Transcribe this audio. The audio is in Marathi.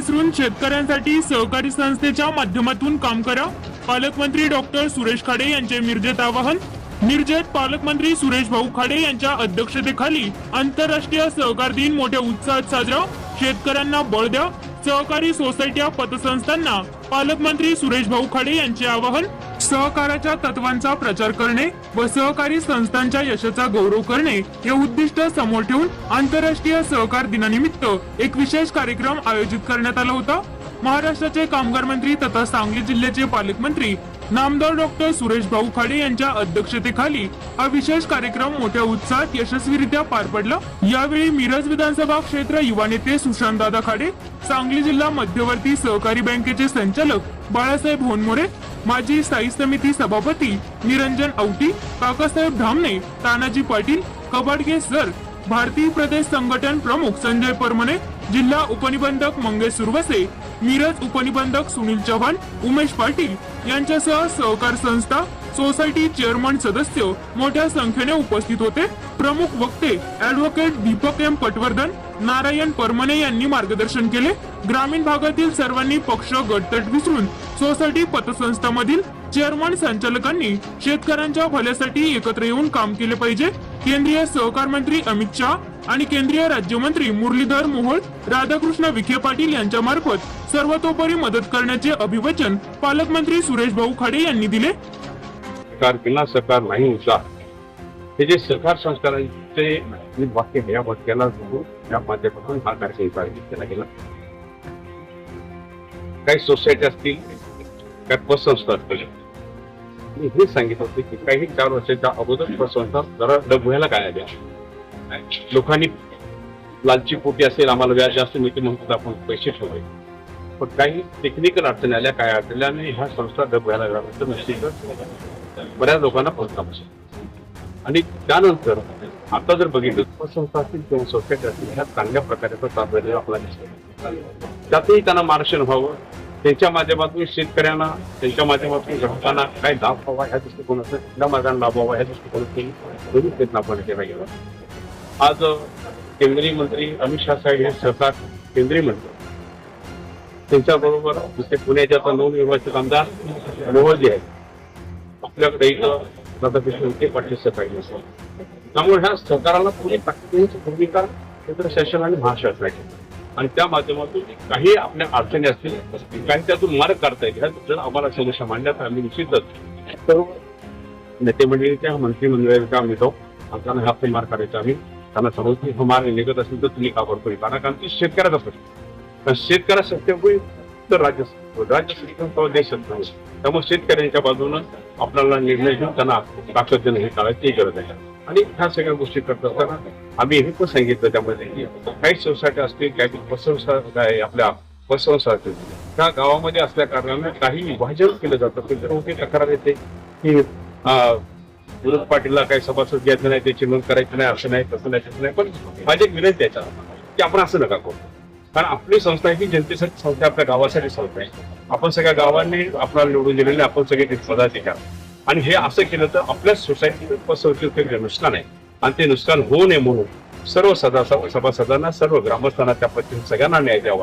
विसरून शेतकऱ्यांसाठी सहकारी संस्थेच्या माध्यमातून काम करा. पालकमंत्री डॉक्टर सुरेश खाडे यांचे मिरजेत आवाहन. मिरजेत पालकमंत्री सुरेश भाऊ खाडे यांच्या अध्यक्षतेखाली आंतरराष्ट्रीय सहकार दिन मोठ्या उत्साहात साजरा. शेतकऱ्यांना बळ द्या. सहकारी सोसायट्या पतसंस्थांना पालकमंत्री सुरेश भाऊ खाडे यांचे आवाहन. सहकाराच्या तत्वांचा प्रचार करणे व सहकारी संस्थांच्या यशाचा गौरव करणे हे उद्दिष्ट समोर ठेवून आंतरराष्ट्रीय सहकार दिनानिमित्त एक विशेष कार्यक्रम आयोजित करण्यात आला होता. महाराष्ट्राचे कामगार मंत्री तथा सांगली जिल्ह्याचे पालकमंत्री नामदार डॉक्टर सुरेश भाऊ खाडे यांच्या अध्यक्षतेखाली हा विशेष कार्यक्रम मोठ्या उत्साहात यशस्वीरित्या पार पडला. यावेळी मिरज विधानसभा क्षेत्र युवा नेते सुशांतदादा खाडे सांगली जिल्हा मध्यवर्ती सहकारी बँकेचे संचालक बाळासाहेब होनमोरे माजी स्थायी समिती सभापती निरंजन औटी काकासाहेब धामणे तानाजी पाटील कबाडगे सर भारतीय प्रदेश संघटन प्रमुख संजय परमने जिल्हा उपनिबंधक मंगेश सुरवसे मिरज उपनिबंधक सुनील चव्हाण उमेश पाटील यांच्यासह सहकार संस्था सोसायटी चेअरमन सदस्य मोठ्या संख्येने उपस्थित होते. प्रमुख वक्ते ऍडव्होकेट दीपक एम पटवर्धन नारायण परमने यांनी मार्गदर्शन केले. ग्रामीण भागातील सर्वांनी पक्ष गटतट विसरून सोसायटी पतसंस्थामधील चेअरमन संचालकांनी शेतकऱ्यांच्या भल्यासाठी एकत्र येऊन काम केले पाहिजे. केंद्रीय सहकार मंत्री अमित शहा आणि केंद्रीय राज्यमंत्री मुरलीधर मोहोळ राधाकृष्ण विखे पाटील यांच्या मार्फत सर्वतोपरी मदत करण्याचे अभिवचन पालकमंत्री सुरेश भाऊ खाडे यांनी दिले. सरकार बिना सरकार नाही उचा हे जे सरकार संस्कारांचे मी वाक्य या वाक्याला या माध्यमातून हा कार्यक्रम आयोजित केला गेला. काही सोसायटी असतील काही पतसंस्था असतील. मी हे सांगितलं होते की काही चार वर्षाच्या अगोदर पतसंस्था जरा डबव्याला काय आल्या लोकांनी लालची पोटी असेल आम्हाला व्याज जास्त मिळते म्हणून आपण पैसे ठेवायचे पण काही टेक्निकल अडचणी आल्या काय अडचणी आणि ह्या संस्था डबव्याला लागल्यानंतर निश्चितच बऱ्याच लोकांना पोहोचला पाहिजे आणि त्यानंतर आता जर बघितलं उपसंस्था असतील किंवा सोसायटी असतील ह्या चांगल्या प्रकारे चाललेलं आपल्याला दिसतो. त्यातही त्यांना मार्गदर्शन व्हावं. त्यांच्या माध्यमातून शेतकऱ्यांना त्यांच्या माध्यमातून ग्राहकांना काय लाभ व्हावा ह्या दृष्टिकोनातून कुठल्या मार्गाने लाभ व्हावा ह्या दृष्टिकोनातून दोन्ही प्रयत्न आपण केला गेला आज केंद्रीय मंत्री अमित शाह साहेब हे सहकार केंद्रीय मंत्री त्यांच्याबरोबर जसे पुण्याचे आता नवनिर्वाचित आमदार मोहोळजी आहेत. आपल्याकडे इथं राधाकृष्ण विखे पाटील पाहिजे असेल त्यामुळे ह्या सरकारला पुणे टाकण्याची भूमिका केंद्र शासन आणि महाशासनाची आणि त्या माध्यमातून काही आपल्या अडचणी असतील काही त्यातून मार्ग काढता येईल ह्या जर आम्हाला समस्या मांडण्यात आम्ही निश्चितच सर्व नेते मंडळीच्या मंत्रिमंडळाचा आम्ही जाऊ आमच्याला ह्या मार्ग काढायचा आम्ही त्यांना समजतो हा मार्ग निघत असेल तर तुम्ही का बरोबर कारण की शेतकऱ्याचा प्रश्न. शेतकऱ्या सत्य होईल तर राज्य राज्य सत्य देशात नाही. त्यामुळे शेतकऱ्यांच्या बाजूनं आपल्याला निर्णय घेऊन त्यांना ताकदीनं हे करायची गरज आहे. आणि ह्या सगळ्या गोष्टी करत असताना आम्ही हे पण सांगितलं त्यामध्ये की काही सोसायटी असतील काही पतसंस्था काय आपल्या पतसंस्था असतील त्या गावामध्ये असल्या कारणाने काही विभाजन केलं जातं. तर मोठी तक्रार येते की अं, विरोध पाटीलला काही सभासद घ्यायचं नाही त्याची नोंद करायची नाही असं नाही तसं नाही तसं नाही. पण माझी एक विनंती त्याच्या की आपण असं नका करू. कारण आपली संस्था ही जनतेसाठी संस्था आपल्या गावासाठी संस्था आहे. आपण सगळ्या गावांनी आपल्याला निवडून दिलेले आपण सगळे ते पदाधिकार. आणि हे असं केलं तर आपल्या सोसायटी नुकसान आहे आणि ते नुकसान होऊ नये म्हणून सर्व सदा सभासदांना सर्व ग्रामस्थांना त्या पद्धतीने सगळ्यांना न्याय द्यावा.